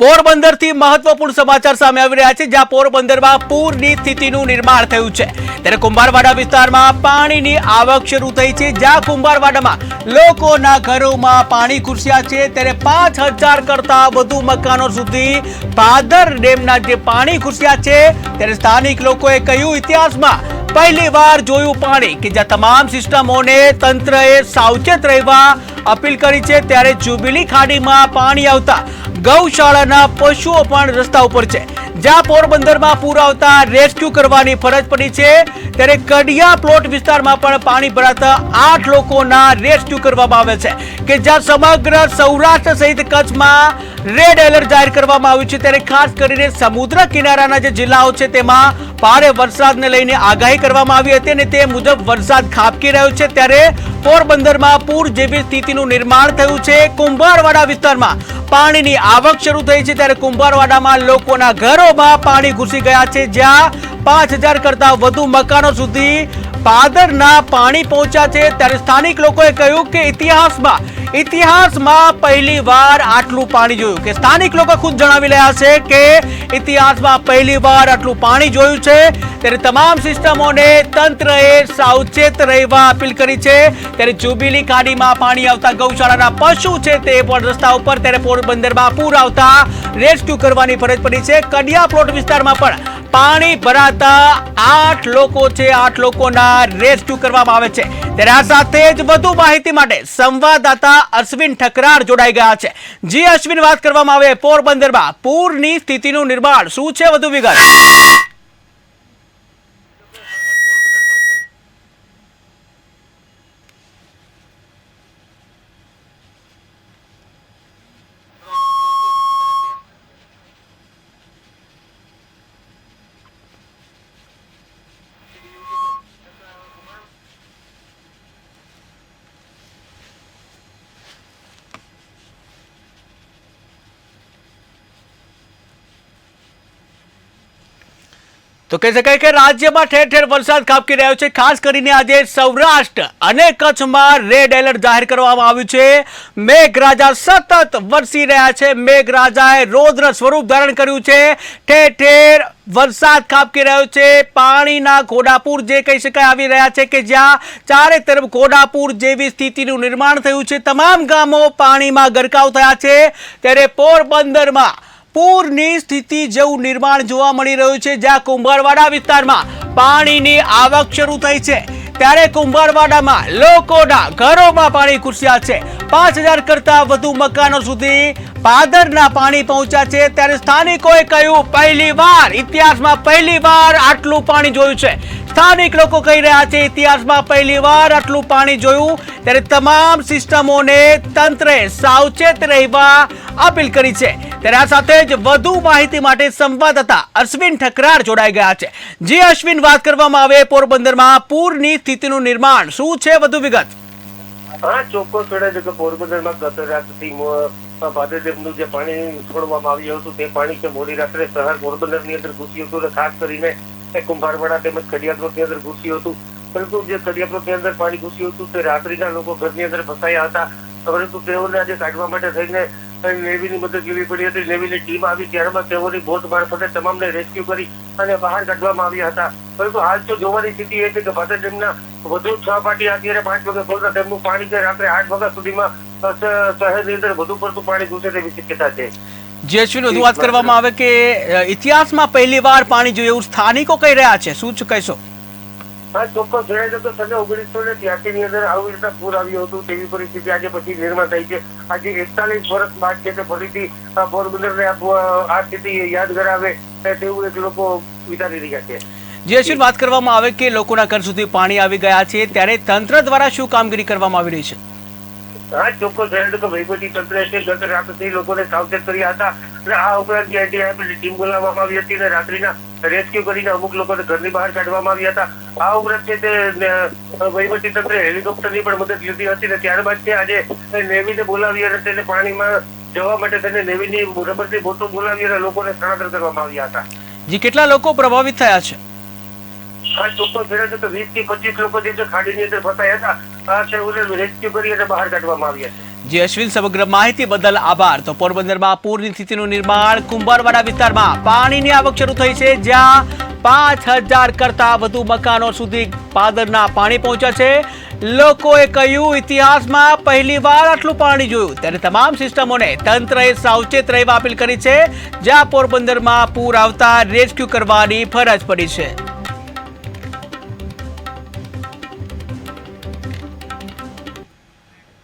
પોરબંદરથી મહત્વપૂર્ણ સમાચાર સામે આવી રહ્યા છે, જ્યાં પોરબંદરમાં પૂરની સ્થિતિનું નિર્માણ થયું છે. ત્યારે કુંભારવાડા વિસ્તારમાં પાણીની આવક શરૂ થઈ છે, જ્યાં કુંભારવાડામાં લોકોના ઘરોમાં પાણી ઘૂસ્યા છે. ત્યારે પાંચ હજાર કરતા વધુ મકાનો સુધી ભાદર ડેમના જે પાણી ઘૂસ્યા છે, ત્યારે સ્થાનિક લોકોએ કહ્યું, ઇતિહાસમાં પહેલી વાર જોયું પાણી કે જ્યાં તમામ સિસ્ટમોને તંત્રએ સાવચેત રહેવા અપીલ કરી છે ત્યારે જુબિલી ખાડીમાં પાણી આવતા ગૌશાળાના પશુઓ પણ રસ્તા ઉપર છે. જ્યાં પોરબંદરમાં પૂર આવતા રેસ્ક્યુ કરવાની ફરજ પડી છે, ત્યારે કડિયા પ્લોટ વિસ્તારમાં પણ પાણી ભરાતા આઠ લોકોના રેસ્ક્યુ કરવામાં આવે છે કે જ્યાં સમગ્ર સૌરાષ્ટ્ર સહિત કચ્છમાં રેડ એલર્ટ જાહેર કરવામાં આવ્યું છે. ત્યારે ખાસ કરીને સમુદ્ર કિનારાના જે જિલ્લાઓ છે, તેમાં ભારે વરસાદને લઈને આગાહી કરવામાં આવી હતી અને તે મુજબ વરસાદ ખાબકી રહ્યો છે. ત્યારે પોરબંદરમાં પૂર જેવી સ્થિતિનું નિર્માણ થયું છે. કુંભારવાડા વિસ્તારમાં પાણીની આવક શરૂ થઈ છે ત્યારે કુંભારવાડામાં લોકોના ઘરોમાં પાણી ઘૂસી ગયા છે. જ્યાં પાંચ હજાર કરતા વધુ મકાનો સુધી પાદરના પાણી પહોંચ્યા છે ત્યારે સ્થાનિક લોકોએ કહ્યું કે ઇતિહાસમાં ઇતિહાસમાં પહેલી વાર આટલું પાણી જોયું કે સ્થાનિક લોકો ખુદ જણાવી રહ્યા છે કે ઇતિહાસમાં પહેલી વાર આટલું પાણી જોયું છે. ત્યારે તમામ સિસ્ટમોને તંત્રએ સાવચેત રહેવા અપીલ કરી છે. ત્યારે જુબીલી ખાડીમાં પાણી આવતા ગૌશાળાના પશુ છે તે પણ રસ્તા ઉપર, ત્યારે પોરબંદરમાં પૂર આવતા રેસ્ક્યુ કરવાની ફરજ પડી છે. કડિયા પ્લોટ વિસ્તારમાં પણ પાણી ભરાતા આઠ લોકો છે, આઠ લોકોના રેસ્ક્યુ કરવામાં આવે છે. ત્યારે આ સાથે જ વધુ માહિતી માટે સંવાદદાતા અશ્વિન ઠકરાર જોડાઈ ગયા છે. જી અશ્વિન, વાત કરવામાં આવે પોરબંદરમાં પૂરની સ્થિતિનું નિર્માણ શું છે? વધુ વિગત. તો કહી શકાય કે રાજ્યમાં ઠેર ઠેર વરસાદ ખાબકી રહ્યો છે. ખાસ કરીને આજે સૌરાષ્ટ્ર અને કચ્છમાં રેડ એલર્ટ જાહેર કરવામાં આવ્યું છે. મેઘરાજા સતત વરસી રહ્યા છે. મેઘરાજાએ રૌદ્ર સ્વરૂપ ધારણ કર્યું છે. ઠેર ઠેર વરસાદ ખાબકી રહ્યો છે. પાણીના ઘોડાપુર જે કહી શકાય આવી રહ્યા છે કે જ્યાં ચારે તરફ ઘોડાપુર જેવી સ્થિતિનું નિર્માણ થયું છે. તમામ ગામો પાણીમાં ગરકાવ થયા છે. ત્યારે પોરબંદરમાં પૂરની સ્થિતિ જેવું નિર્માણ જોવા મળી રહ્યું છે, જ્યાં કુંભારવાડા વિસ્તારમાં પાણીની આવક શરૂ થઈ છે. ત્યારે કુંભારવાડામાં લોકોના ઘરોમાં પાણી ઘૂસ્યા છે. પાંચ હજાર કરતા વધુ મકાનો સુધી પાદરના પાણી પહોંચ્યા છે. ત્યારે સ્થાનિકોએ કહ્યું, પહેલી વાર, ઇતિહાસમાં પહેલી વાર આટલું પાણી જોયું છે. સ્થાનિક લોકો કહી રહ્યા છે, ઇતિહાસમાં પહેલી વાર આટલું પાણી જોયું. ત્યારે તમામ સિસ્ટમોને તંત્રે સાવચેત રહેવા અપીલ કરી છે. ત્યારે આ સાથે જ વધુ માહિતી માટે સંવાદદાતા અશ્વિન ઠકરાર જોડાઈ ગયા છે. જે અશ્વિન વાત કરવામાં આવે, પોરબંદરમાં પૂરની સ્થિતિનું નિર્માણ શું છે વધુ વિગત? હા, ચોક્કસ જણાય છે કે પોરબંદરમાં ગત રાતથી ભાદરદેવનું જે પાણી છોડવામાં આવ્યું હતું, તે પાણી છે મોડી રાત્રે શહેર પોરબંદરની અંદર ઘૂસ્યું હતું અને ખાસ કરીને કુંભારવાડા તેમજ કડિયાપ્રોટની અંદર ઘૂસ્યું હતું. પરંતુ જે કડિયાપ્રોટની અંદર પાણી ઘૂસ્યું હતું, તે રાત્રિના લોકો ઘરની અંદર ફસાયા હતા. પરંતુ તેઓને આજે કાઢવા માટે થઈને નેવીની મદદ લેવી પડી હતી. નેવીની ટીમ આવી ત્યારબાદ તેઓની બોટ મારફતે તમામને રેસ્ક્યુ કરી અને બહાર કાઢવામાં આવ્યા હતા. પરંતુ હાલ તો જોવાની સ્થિતિ એ છે કે ભાદર ડેમના વધુ છ પાટી અત્યારે પાંચ વાગે ખોલતા ડેમનું પાણી છે રાત્રે આઠ વાગ્યા સુધીમાં શહેરની અંદર વધુ પડતું પાણી ઘૂસે તેવી શક્યતા છે. જે વધુ વાત કરવામાં આવે કે ઇતિહાસમાં પહેલી વાર પાણી જોયું એવું સ્થાનિકો કહી રહ્યા છે. શું છે કહેશો? હા ચોક્કસ છે કે સને ઓગણીસો ને ત્યાસી ની અંદર આવી રીતના પૂર આવ્યું હતું, તેવી પરિસ્થિતિ આજે પછી નિર્માણ થઈ છે. આજે એકતાલીસ વર્ષ બાદ છે તે ફરીથી પોરબંદર ને આ સ્થિતિ યાદ કરાવે તેવું એક લોકો વિચારી રહ્યા છે. જે વાત કરવામાં આવે કે લોકોના ઘર સુધી પાણી આવી ગયા છે, ત્યારે તંત્ર દ્વારા શું કામગીરી કરવામાં આવી રહી છે? હા ચોક્કસ છે કે વહીવટી તંત્રે છે ગત રાતથી લોકોને સાવચેત કર્યા હતા. અને આ ઉપરાંત જે એનડીઆરએફની ટીમ બોલાવવામાં આવી હતી અને રાત્રિના રેસ્ક્યુ કરીને અમુક લોકોને ઘરની બહાર કાઢવામાં આવ્યા હતા. આ ઉપરાંત છે તે વહીવટી તંત્રે હેલિકોપ્ટરની પણ મદદ લીધી હતી અને ત્યારબાદ છે આજે નેવીને બોલાવી અને તેને પાણીમાં જવા માટે તેને નેવીની રબરની બોટો બોલાવી અને લોકોને સ્થળાંતર કરવામાં આવ્યા હતા. જી કેટલા લોકો પ્રભાવિત થયા છે? આ ચોક્કસ જણાય તો વીસથી પચીસ લોકો જે છે ખાડીની અંદર ફસાયા હતા. જે, અશ્વિન, સમગ્ર માહિતી બદલ આભાર. તો પોરબંદરમાં પૂરની સ્થિતિનું નિર્માણ કુંભારવાડા વિસ્તારમાં પાણીની આવક શરૂ થઈ છે, જ્યાં પાંચ હજાર કરતા વધુ મકાનો સુધી પાદરના પાણી પહોંચ્યા છે. લોકોએ કહ્યું, ઇતિહાસમાં પહેલીવાર આટલું પાણી જોયું. ત્યારે તમામ સિસ્ટમોને તંત્રએ સાવચેત રહેવા અપીલ કરી છે, જ્યાં પોરબંદરમાં પૂર આવતા રેસ્ક્યુ કરવાની ફરજ પડી છે.